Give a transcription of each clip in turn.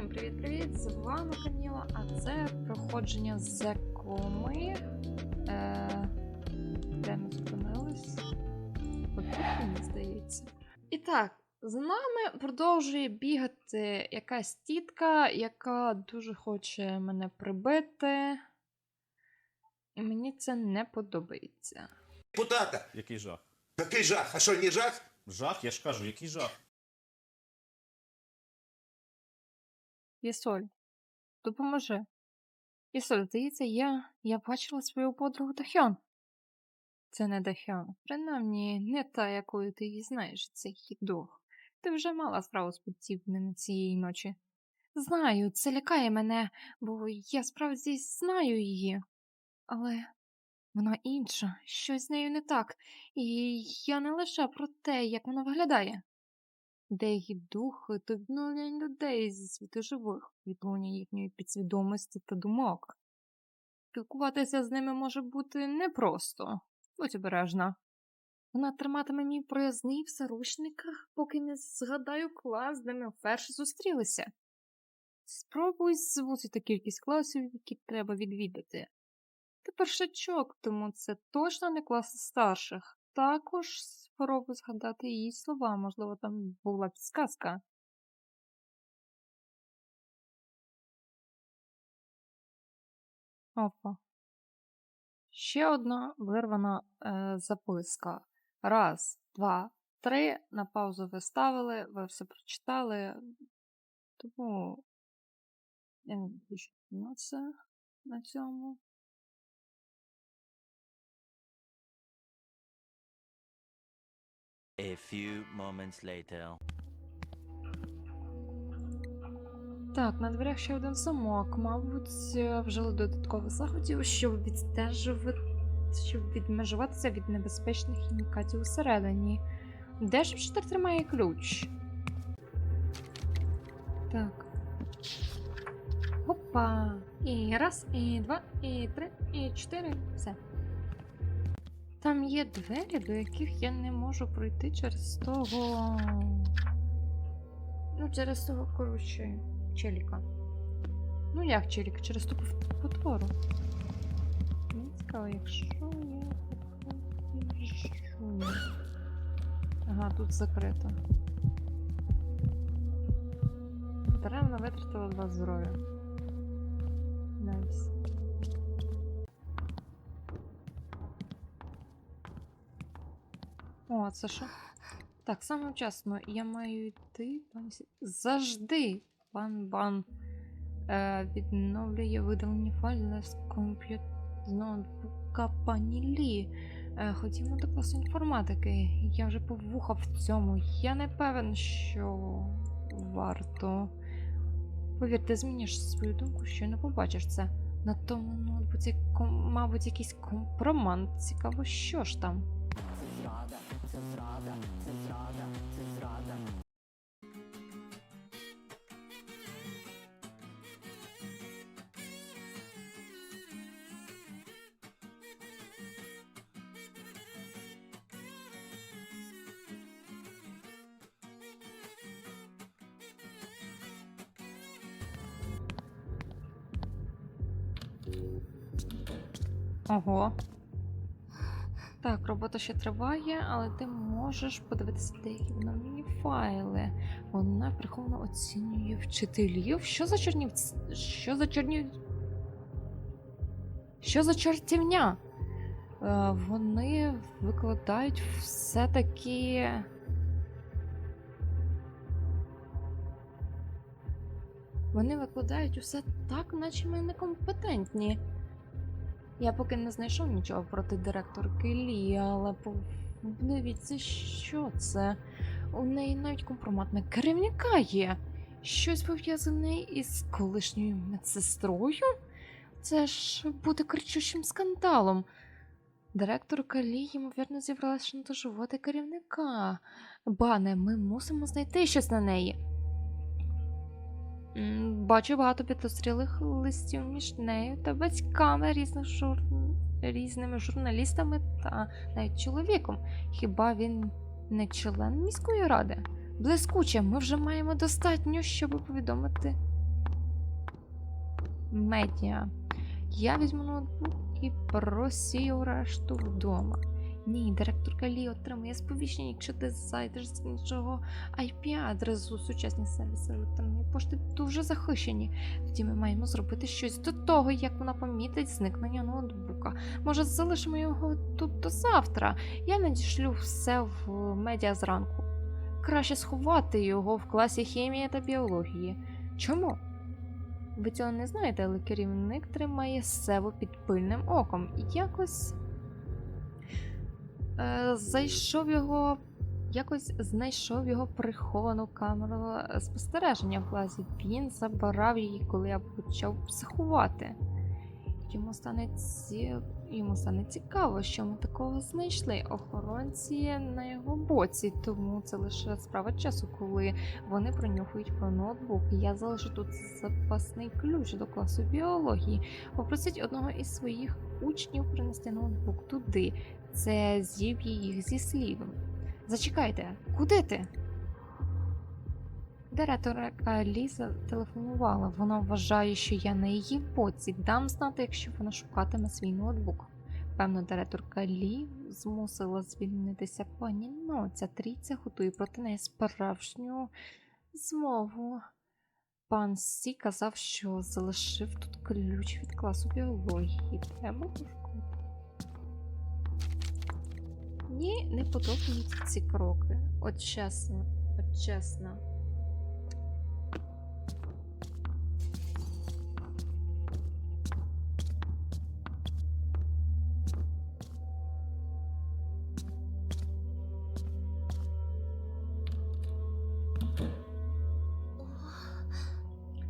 Всім привіт-привіт! З вами Каміла, а це проходження з коми. Е, де ми зупинились? От тут мені здається. І так, за нами продовжує бігати якась тітка, яка дуже хоче мене прибити. І мені це не подобається. Депутата. Який жах? Який жах? А що, не жах? Жах, я ж кажу, який жах. Єсоль, допоможи. Єсоль, здається, я, я бачила свою подругу Дахьон. Це не Дахьон. Принаймні, не та, якою ти її знаєш, це дух. Ти вже мала справу з подібним цієї ночі. Знаю, це лякає мене, бо я справді знаю її. Але вона інша, щось з нею не так, і я не лише про те, як вона виглядає. Деякі духи то відновлення людей зі світу живих, відлуння їхньої підсвідомості та думок. Спілкуватися з ними може бути непросто, будь обережна. Вона триматиме мій проязний в заручниках, поки не згадаю клас, де ми вперше зустрілися. Спробуй звузити кількість класів, які треба відвідати. Ти першачок, тому це точно не клас старших. Також спробуй згадати її слова, можливо, там була підсказка. Опа. Ще одна вирвана е, записка. Раз, два, три. На паузу ви ставили, ви все прочитали. Тому я не на це на цьому. A few moments later. Так, на дверях ще один замок. Мабуть, е, вжили додаткових заходів, щоб відстежувати, щоб відмежуватися від небезпечних хімікатів усередині. Де ж вчитель тримає ключ? Так. Опа! І раз, і два, і три, і чотири. Все. Там є двері, до яких я не можу пройти через того. Ну, через того, коротше, челіка. Ну, як челік, через ту потвору. Мені цікаво, якщо я. Ага, тут закрито. Даремно витратила два здоров'я. Найс. О, це що? Так, саме вчасно. Я маю йти. Завжди! Пан Бан е, відновлює видалені файли з комп'ют... з ноутбука пані Лі. Е, ходімо до класу інформатики. Я вже повухав в цьому. Я не певен, що варто. Повірте, зміниш свою думку, що не побачиш це. На тому ноутбуці, мабуть, якийсь компромат. Цікаво, що ж там. Ого. Так, робота ще триває, але ти можеш подивитися деякі відновлені файли. Вона приховано оцінює вчителів. Що за чорнів... Що за чорнів... Що за чортівня? Е, вони викладають все-таки. Вони викладають усе так, наче ми некомпетентні. Я поки не знайшов нічого проти директорки Лі, але подивіться, що це. У неї навіть компромат на керівника є. Щось пов'язане із колишньою медсестрою? Це ж буде кричущим скандалом. Директорка Лі, ймовірно, зібралася шантажувати керівника. Бане, ми мусимо знайти щось на неї. Бачу багато підозрілих листів між нею та батьками різних жур... різними журналістами та навіть чоловіком. Хіба він не член міської ради? Блискуче, ми вже маємо достатньо, щоб повідомити медіа. Я візьму ноутбук і просію решту вдома. Ні, директорка Лі отримує сповіщення, якщо ти зайдеш з іншого IP-адресу. Сучасні сервіси електронної пошти дуже захищені. Тоді ми маємо зробити щось до того, як вона помітить зникнення ноутбука. Може, залишимо його тут до завтра. Я надішлю все в медіа зранку. Краще сховати його в класі хімії та біології. Чому? Ви цього не знаєте, але керівник тримає Севу під пильним оком. І якось зайшов його. Якось знайшов його приховану камеру е, спостереження в класі. Він забирав її, коли я почав психувати. Йому стане, ці... Йому стане цікаво, що ми такого знайшли. Охоронці на його боці, тому це лише справа часу, коли вони пронюхають про ноутбук. Я залишу тут запасний ключ до класу біології. Попросить одного із своїх учнів принести ноутбук туди. Це зіб'є їх зі слів. Зачекайте, куди ти? Директорка Ліза телефонувала. Вона вважає, що я на її боці. Дам знати, якщо вона шукатиме свій ноутбук. Певно, директорка Лі змусила звільнитися пані Но. Ця трійця готує проти неї справжню змову. Пан Сі казав, що залишив тут ключ від класу біології. Треба Мені не подобаються ці кроки. От чесно, от чесно.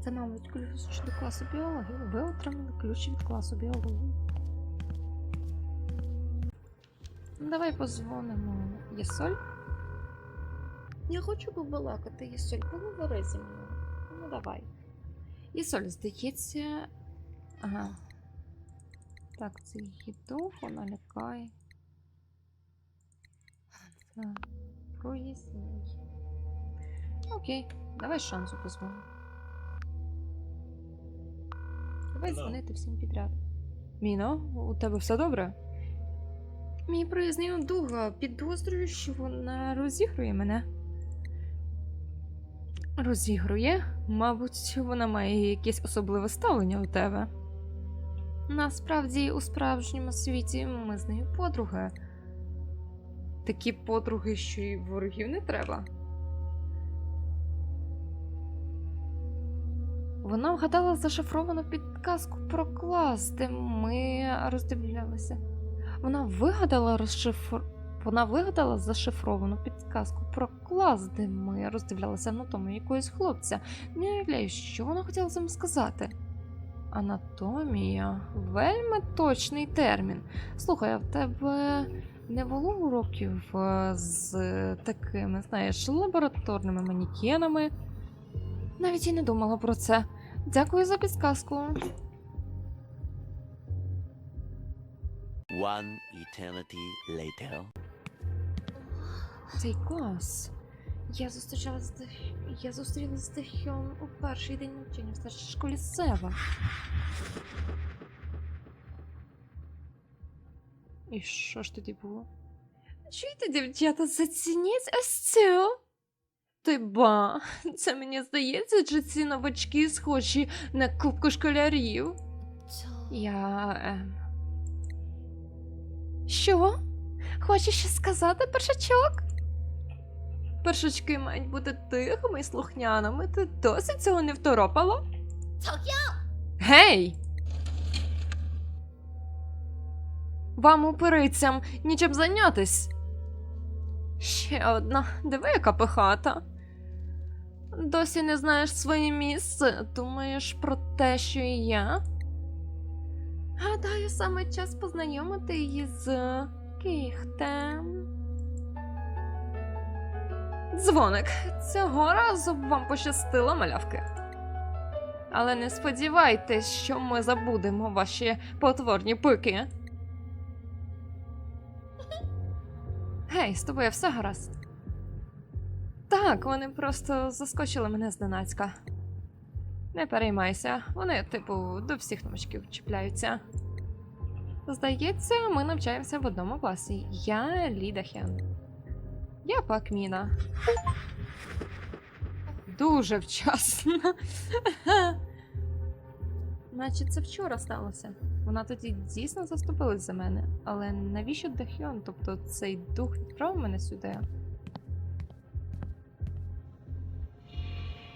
Це, мабуть, ключ до класу біології. Ви отримали ключ від класу біології. Ну, Давай позвонимо Єсоль. Я хочу побалакати, Єсоль, поговори зі мною. Ну давай. Єсоль, здається. Ага. Так, це її довго налякає. Так, проясній. Окей, давай шансу позвонимо. Давай Да. дзвонити всім підряд. Міно, у тебе все добре? Мій прояснив дуга. Підозрюю, що вона розігрує мене. Розігрує? Мабуть, вона має якесь особливе ставлення у тебе. Насправді, у справжньому світі ми з нею подруги. Такі подруги, що й ворогів не треба. Вона вгадала зашифровану підказку про клас, де ми роздивлялися. Вона вигадала розшифр... Вона вигадала зашифровану підказку про клас, де ми роздивлялися анатомію якогось хлопця. Не уявляю, що вона хотіла цим сказати. Анатомія вельми точний термін. Слухай, а в тебе не було уроків е, з такими, знаєш, лабораторними манікенами? Навіть і не думала про це. Дякую за підсказку. One eternity later. Цей клас. Я зустрічалася з Дах... Я зустрілася з Дахьон у перший день навчання в старшій школі Сева. І що ж тоді було? Чуєте, дівчата, зацініть ось цю. Ти ба, це мені здається, чи ці новачки схожі на кубку школярів. Я. Ем... Що? Хочеш щось сказати, першачок? Першачки мають бути тихими і слухняними. Ти досі цього не второпала? Гей! Вам упирицям нічим зайнятись. Ще одна, диви, яка пихата. Досі не знаєш своє місце, думаєш про те, що і я. Гадаю, саме час познайомити її з кіхтем. Дзвоник. Цього разу б вам пощастило, малявки. Але не сподівайтесь, що ми забудемо ваші потворні пики. Гей, з тобою все гаразд. Так, вони просто заскочили мене зненацька. Не переймайся, вони, типу, до всіх новачків чіпляються. Здається, ми навчаємося в одному класі. Я Ліда Хен. Я пак Міна. Дуже вчасно. Наче це вчора сталося. Вона тоді дійсно заступилась за мене. Але навіщо Дахьйон? Тобто цей дух відправив мене сюди?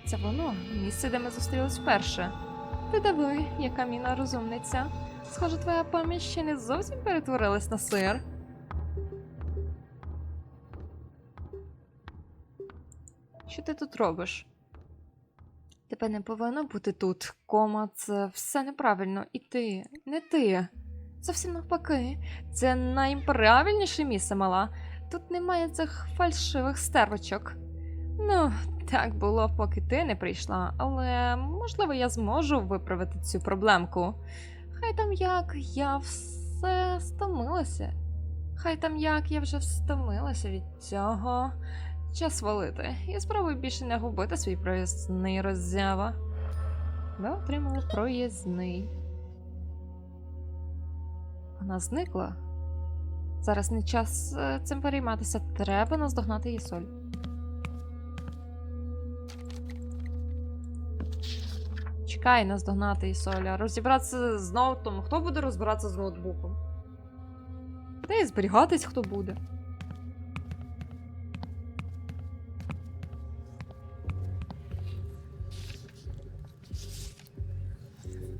Це воно, місце, де ми зустрілись вперше. Ти диви, яка міна розумниця. Схоже, твоя пам'ять ще не зовсім перетворилась на сир. Що ти тут робиш? Тебе не повинно бути тут. Кома, це все неправильно. І ти, не ти. Зовсім навпаки. Це найправильніше місце, мала. Тут немає цих фальшивих стервочок. Ну, так було, поки ти не прийшла, але можливо я зможу виправити цю проблемку. Хай там як я все стомилася. Хай там як я вже встомилася від цього. Час валити. І спробуй більше не губити свій проїзний роззява. Ми отримали проїзний. Вона зникла. Зараз не час е, цим перейматися. Треба наздогнати її соль. Чекай наздогнати її соль, а розібратися з ноутом. Хто буде розбиратися з ноутбуком? Та й зберігатись хто буде.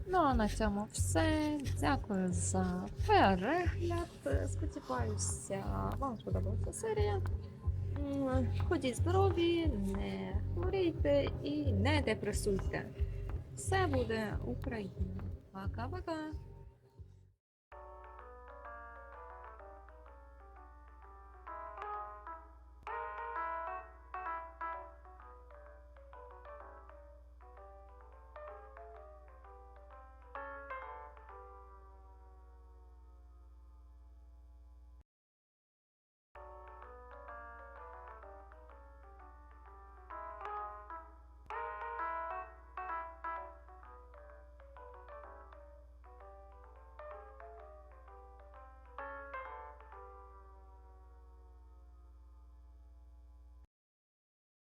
Ну а на цьому все. Дякую за перегляд. Сподіваюся, вам сподобалася серія. Ходіть здорові, не хворійте і не депресуйте. Все буде Україна. Пока-пока.